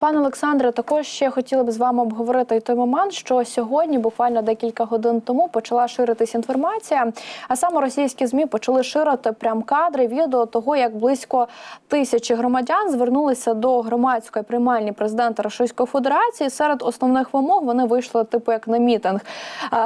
Пане Олександре, також ще хотіли б з вами обговорити і той момент, що сьогодні, буквально декілька годин тому, почала ширитись інформація. А саме російські змі почали ширити прям кадри, відео того, як близько тисячі громадян звернулися до громадської приймальні президента Російської Федерації. Серед основних вимог вони вийшли типу як на мітинг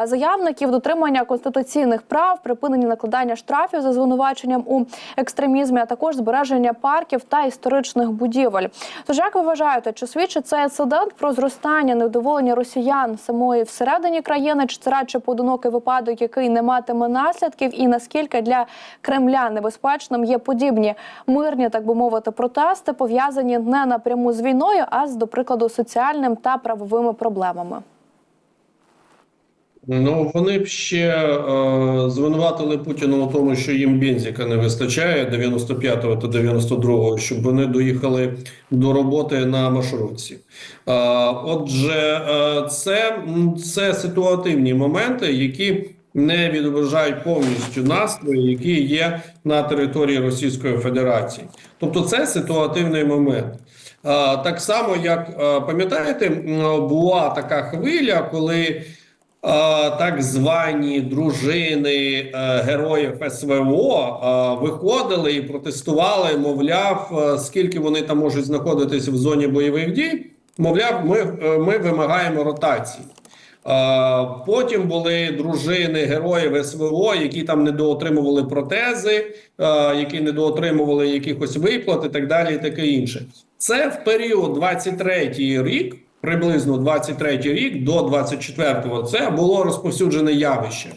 заявників дотримання конституційних прав, припинення накладання штрафів за звинуваченням у екстремізмі, а також збереження парків та історичних будівель. Тож, як ви вважаєте, чи свідчить цей інцидент про зростання невдоволення росіян самої всередині країни, чи це радше поодинокий випадок, який не матиме наслідків, і наскільки для Кремля небезпечним є подібні мирні, так би мовити, протести, пов'язані не напряму з війною, а з, до прикладу, соціальним та правовими проблемами? Ну, вони б ще е, звинуватили Путіна у тому, що їм бензика не вистачає 95-го та 92-го, щоб вони доїхали до роботи на маршрутці. Е, отже, е, це, це ситуативні моменти, які не відображають повністю настрої, які є на території Російської Федерації. Тобто, це ситуативний момент. Е, Так само, як е, пам'ятаєте, була така хвиля, коли так звані дружини е, героїв СВО виходили і протестували, мовляв, е, скільки вони там можуть знаходитися в зоні бойових дій. Мовляв, ми, е, ми вимагаємо ротації. Потім були дружини героїв СВО, які там недоотримували протези, які недоотримували якихось виплат і так далі, і таке інше. Це в період 23-й рік, приблизно 23-й рік до 24-го, це було розповсюджене явище.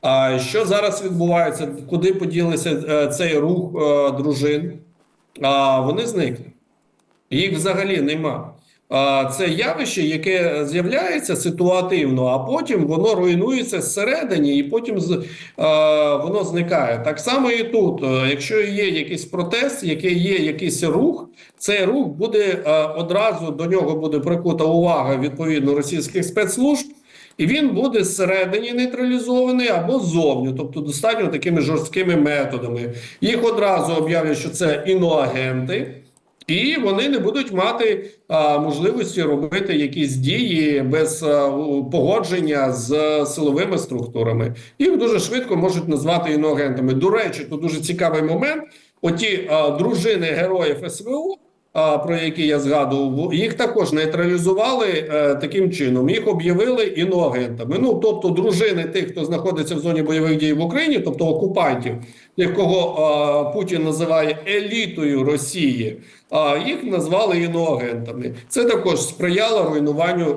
А що зараз відбувається? Куди поділися е, цей рух е, дружин? А вони зникли. Їх взагалі нема. Це явище, яке з'являється ситуативно, а потім воно руйнується зсередині, і потім з- воно зникає. Так само і тут. Е, Якщо є якийсь протест, який є якийсь рух, цей рух буде е, одразу до нього буде прикута увага відповідно російських спецслужб. І він буде зсередині нейтралізований або ззовні, тобто достатньо такими жорсткими методами. Їх одразу об'являть, що це іноагенти, і вони не будуть мати можливості робити якісь дії без погодження з силовими структурами. Їх дуже швидко можуть назвати іноагентами. До речі, тут дуже цікавий момент. Оті а, дружини героїв СВО. Про які я згадував, їх також нейтралізували е, таким чином. Їх об'явили іноагентами. Ну тобто, дружини тих, хто знаходиться в зоні бойових дій в Україні, тобто окупантів, тих, кого Путін називає елітою Росії, їх назвали іноагентами. Це також сприяло руйнуванню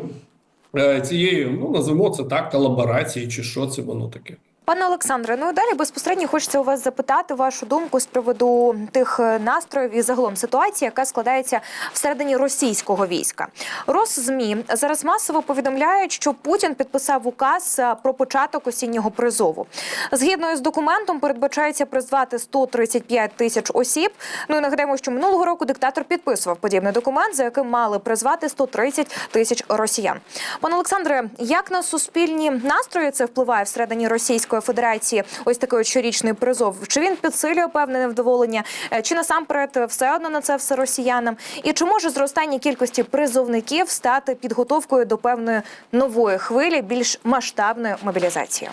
е, цієї, ну назвемо це так, колаборації, чи що це воно таке. Пане Олександре, ну і далі безпосередньо хочеться у вас запитати вашу думку з приводу тих е, настроїв і загалом ситуації, яка складається всередині російського війська. Росзмі зараз масово повідомляють, що Путін підписав указ е, про початок осіннього призову. Згідно з документом, передбачається призвати 135 тисяч осіб. Ну і нагадаємо, що минулого року диктатор підписував подібний документ, за яким мали призвати 130 тисяч росіян. Пане Олександре, як на суспільні настрої це впливає всередині Російської Федерації? Ось такий от щорічний призов? Чи він підсилює певне невдоволення? Е, Чи насамперед все одно на це все росіянам? І чи може зростання кількості призовників стати підготовкою до певної нової хвилі, більш масштабної мобілізації?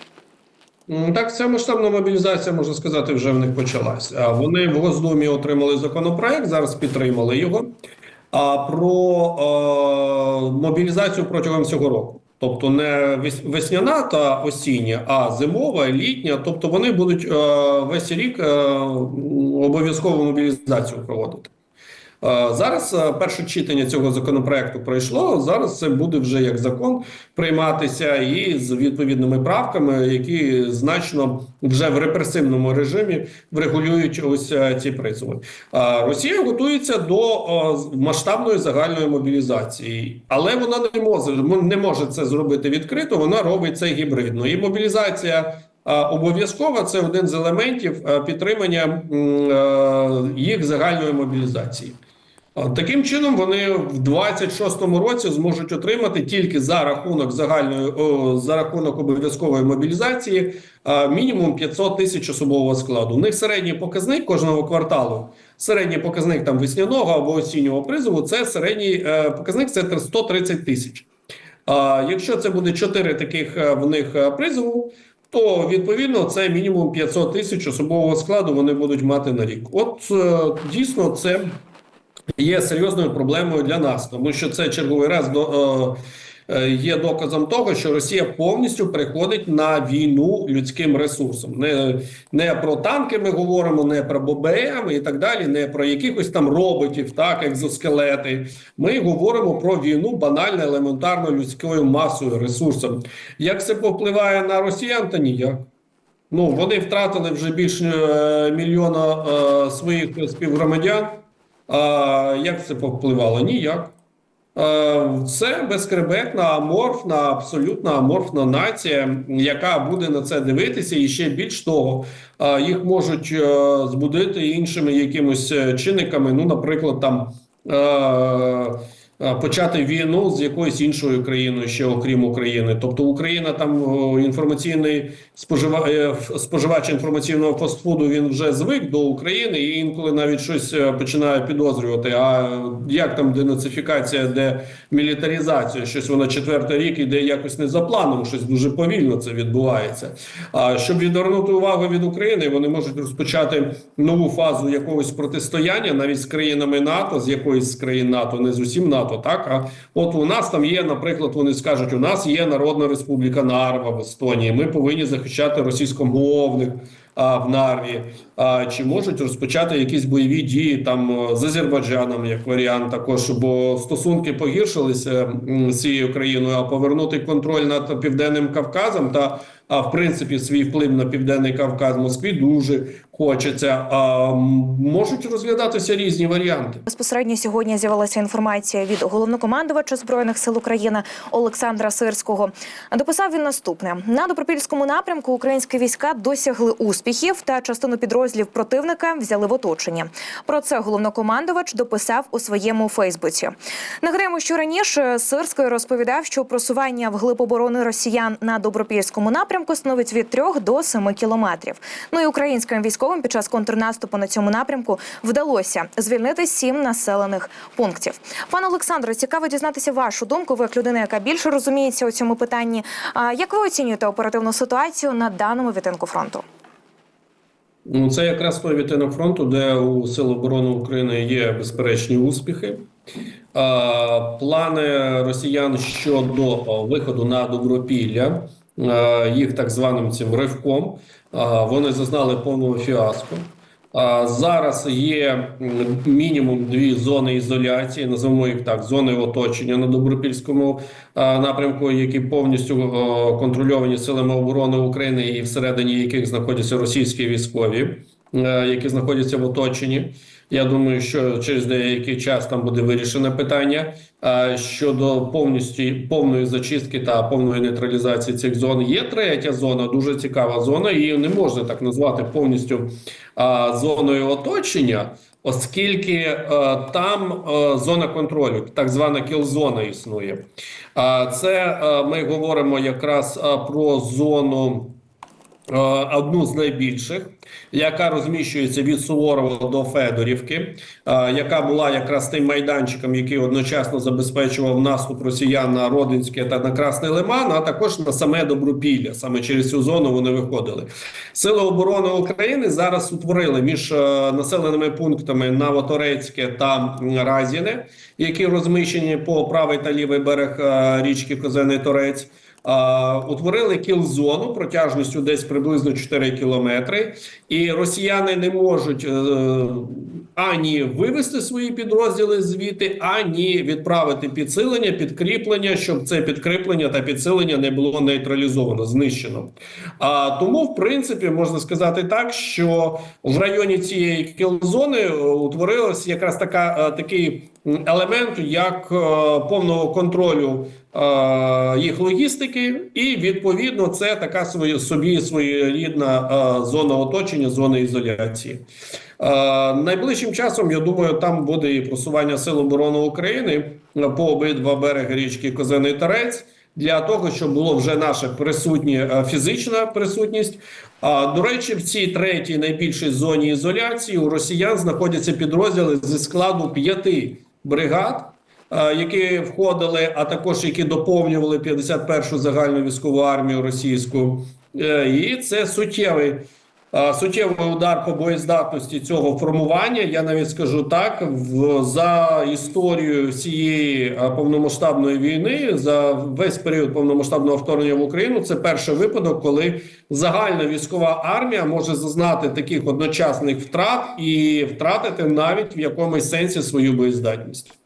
Так, ця масштабна мобілізація, можна сказати, вже в них почалась. Вони в Госдумі отримали законопроект, зараз підтримали його. А про е, мобілізацію протягом цього року. Тобто не вес- весняна та осіння, а зимова, літня. Тобто вони будуть е, весь рік е, обов'язково мобілізацію проводити. Е, Зараз е, перше читання цього законопроекту пройшло. Зараз це буде вже як закон прийматися і з відповідними правками, які значно вже в репресивному режимі врегулюють ось е, ці призови. Росія готується до масштабної загальної мобілізації, але вона не може не може це зробити відкрито. Вона робить це гібридно. І мобілізація Обов'язково це один з елементів підтримання їх загальної мобілізації. Таким чином, вони в 26-му році зможуть отримати тільки за рахунок загальної за рахунок обов'язкової мобілізації мінімум 500 тисяч особового складу. У них середній показник кожного кварталу середній показник там весняного або осіннього призову. Це середній е, показник це 130 тисяч. А якщо це буде 4 таких е, в них е, призову, то відповідно це мінімум 500 тисяч особового складу вони будуть мати на рік. От дійсно це є серйозною проблемою для нас, тому що це черговий раз до. е, е, Є доказом того, що Росія повністю переходить на війну людським ресурсом. Не, не про танки ми говоримо, не про ББМ і так далі, не про якихось там роботів, так екзоскелети. Ми говоримо про війну банально, елементарно людською масою, ресурсом. Як це повпливає на росіян, та ніяк. Ну вони втратили вже більше е, мільйона е, своїх співгромадян. А як це повпливало? Ніяк. Е, Це безкребетна, аморфна, абсолютно аморфна нація, яка буде на це дивитися, і ще більш того, е, їх можуть е, збудити іншими якимось чинниками. Ну, наприклад, там почати війну з якоюсь іншою країною, ще окрім України. Тобто Україна там інформаційний спожива... е, споживач інформаційного фастфуду він вже звик до України і інколи навіть щось е, починає підозрювати. А як там денацифікація, де мілітаризація, щось вона четвертий рік іде якось не за планом, щось дуже повільно це відбувається. А щоб відвернути увагу від України, вони можуть розпочати нову фазу якогось протистояння навіть з країнами НАТО, з якоїсь з країн НАТО, не з усім НАТО. Так а от у нас там є, наприклад, вони скажуть: у нас є Народна Республіка Нарва в Естонії. Ми повинні захищати російськомовних. А в Нарві, а чи можуть розпочати якісь бойові дії там е, з Азербайджаном, як варіант, також бо стосунки погіршилися з цією країною, а повернути контроль над південним Кавказом та а в принципі свій вплив на південний Кавказ Москві дуже хочеться. А можуть розглядатися різні варіанти. Безпосередньо сьогодні з'явилася інформація від головнокомандувача збройних сил України Олександра Сирського. Дописав він наступне: на добропільському напрямку українські війська досягли успіхів та частину підрозділів противника взяли в оточення. Про це головнокомандувач дописав у своєму Фейсбуці. Нагадаємо, що раніше Сирський розповідав, що просування вглиб оборони росіян на добропільському напрямку становить від 3 до 7 кілометрів. Ну і українським військовим під час контрнаступу на цьому напрямку вдалося звільнити сім населених пунктів. Пане Олександре, цікаво дізнатися вашу думку. Ви як людина, яка більше розуміється у цьому питанні. Як ви оцінюєте оперативну ситуацію на даному відтинку фронту? Ну, це якраз той відтинок фронту, де у Сил оборони України є безперечні успіхи. А, Плани росіян щодо виходу на добропілля, їх так званим цим ривком, вони зазнали повного фіаско. Зараз є мінімум дві зони ізоляції, називаємо їх так: зони оточення на добропільському напрямку, які повністю контрольовані силами оборони України, і всередині яких знаходяться російські військові, е, які знаходяться в оточенні. Я думаю, що через деякий час там буде вирішене питання щодо повністю повної зачистки та повної нейтралізації цих зон. Є третя зона, дуже цікава зона. Її не можна так назвати повністю зоною оточення, оскільки е, там е, зона контролю, так звана кілзона існує. А це е, ми говоримо якраз про зону. Е, Одну з найбільших, яка розміщується від Суворова до Федорівки, е, яка була якраз тим майданчиком, який одночасно забезпечував наступ росіян на Родинське та на Красний Лиман, а також на саме Добропілля. Саме через цю зону вони виходили. Сили оборони України зараз утворили між е, населеними пунктами Новоторецьке та Разіне, які розміщені по правий та лівий берег річки Козений Торець. Утворили кіл-зону протяжністю десь приблизно 4 кілометри, і росіяни не можуть е, ані вивести свої підрозділи звідти, ані відправити підсилення, підкріплення, щоб це підкріплення та підсилення не було нейтралізовано, знищено. А тому, в принципі, можна сказати так, що в районі цієї кіл-зони е, утворилась якраз така е, такий елемент, як повного контролю їх логістики, і відповідно це така своє собі своєрідна е, зона оточення, зона ізоляції. Е, найближчим часом я думаю, там буде і просування сил оборони України е, по обидва береги річки Козиний Тарець. для того, щоб було вже наша присутня е, фізична присутність. А до речі, в цій третій найбільшій зоні ізоляції у росіян знаходяться підрозділи зі складу п'яти бригад, е, які входили, а також які доповнювали 51-шу загальну військову армію російську. Е, І це суттєвий. е, Суттєвий удар по боєздатності цього формування. Я навіть скажу так: в за історію е, повномасштабної війни, за весь період повномасштабного вторгнення в Україну, це перший випадок, коли загальна військова армія може зазнати таких одночасних втрат і втратити навіть в якомусь сенсі свою боєздатність.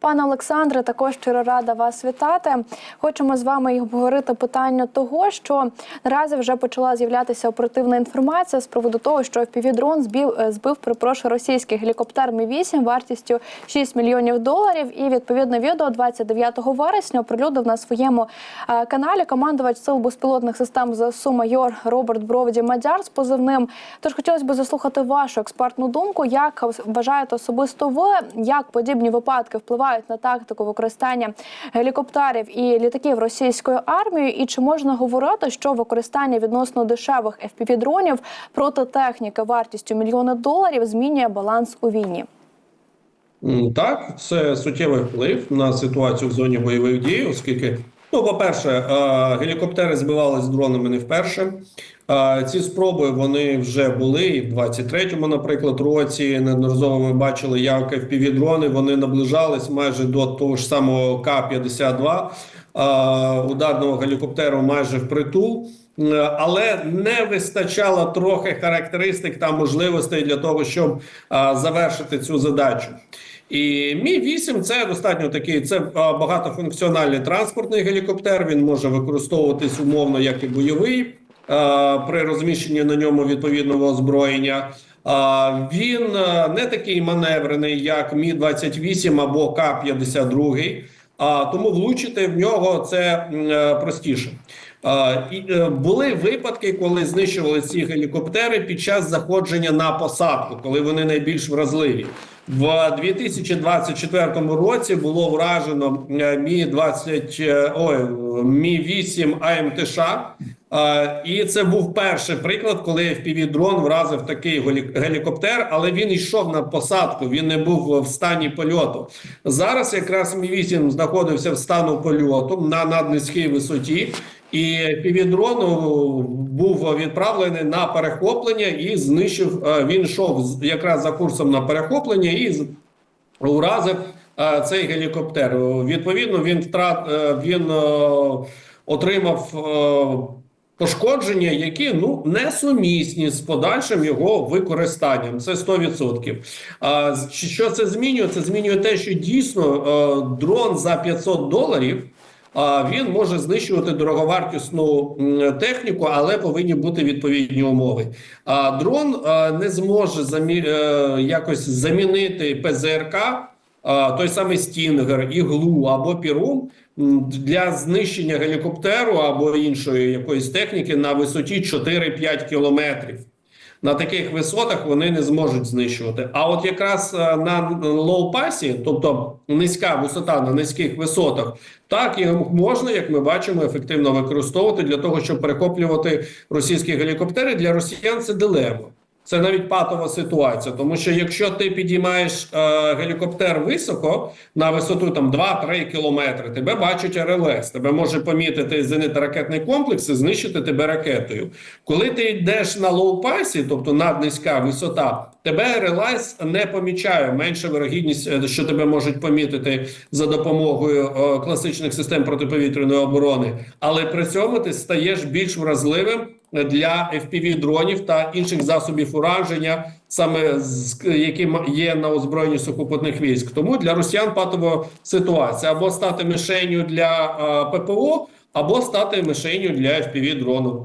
Пане Олександре, також щиро рада вас вітати. Хочемо з вами обговорити питання того, що наразі вже почала з'являтися оперативна інформація з приводу того, що збив, е, збив перепрошую, російський гелікоптер Мі 8 вартістю 6 мільйонів доларів. І відповідне відео 29 вересня оприлюдив на своєму е, каналі командувач сил безпілотних систем ЗСУ майор Роберт Бровді Мадяр з позивним. Тож хотілося б заслухати вашу експертну думку. Як вважаєте особисто ви, як подібні випадки впливають на тактику використання гелікоптерів і літаків російською армією? І чи можна говорити, що використання відносно дешевих FPV-дронів проти техніки вартістю мільйони доларів змінює баланс у війні? Так, це суттєвий вплив на ситуацію в зоні бойових дій, оскільки, ну, по-перше, гелікоптери гелікоптери збивались дронами не вперше. Е, Ці спроби вони вже були і в 23-му, наприклад, році. Неодноразово ми бачили, як FPV-дрони вони наближались майже до того ж самого К-52 е, ударного гелікоптеру майже впритул. Е, Але не вистачало трохи характеристик та можливостей для того, щоб завершити цю задачу. І Мі 8 це достатньо такий. Це багатофункціональний транспортний гелікоптер. Він може використовуватись умовно як і бойовий при розміщенні на ньому відповідного озброєння. Він не такий маневрений, як Мі 28 або К 52 а тому влучити в нього це е, простіше. Е, були випадки, коли знищували ці гелікоптери під час заходження на посадку, коли вони найбільш вразливі. В 2024 році було вражено е, мі 20 е, ой, мі 8 АМТШ. І це був перший приклад, коли FPV-дрон вразив такий гелікоптер, але він йшов на посадку. Він не був в стані польоту. Зараз якраз мі 8 знаходився в стану польоту на наднизькій висоті. І півдрон був відправлений на перехоплення і знищив. е, Він йшов якраз за курсом на перехоплення і уразив е, цей гелікоптер. Відповідно, він втрат е, він отримав пошкодження, які ну несумісні з подальшим його використанням. Це 100%. А що це змінює? Це змінює те, що дійсно дрон за 500 доларів. Він може знищувати дороговартісну техніку, але повинні бути відповідні умови. А дрон е, не зможе замі... е, якось замінити ПЗРК, е, той самий Стінгер, іглу або Пірум для знищення гелікоптеру або іншої якоїсь техніки на висоті 4-5 кілометрів. На таких висотах вони не зможуть знищувати. А от якраз е, на лоу-пасі, тобто низька висота на низьких висотах, так їх можна, як ми бачимо, ефективно використовувати для того, щоб перехоплювати російські гелікоптери. Для росіян це дилема. Це навіть патова ситуація, тому що якщо ти підіймаєш е, гелікоптер високо на висоту там 2-3 кілометри, тебе бачить РЛС, тебе може помітити зенитно-ракетний комплекс і знищити тебе ракетою. Коли ти йдеш на лоу-пасі, тобто наднизька висота, тебе РЛС не помічає. Менша вирогідність, е, що тебе можуть помітити за допомогою е, класичних систем протиповітряної оборони, але при цьому ти стаєш більш вразливим для FPV-дронів та інших засобів ураження, саме з які є на озброєнні сухопутних військ. Тому для росіян патова ситуація або стати мишенью для е, ППО, або стати мишенью для FPV-дрону.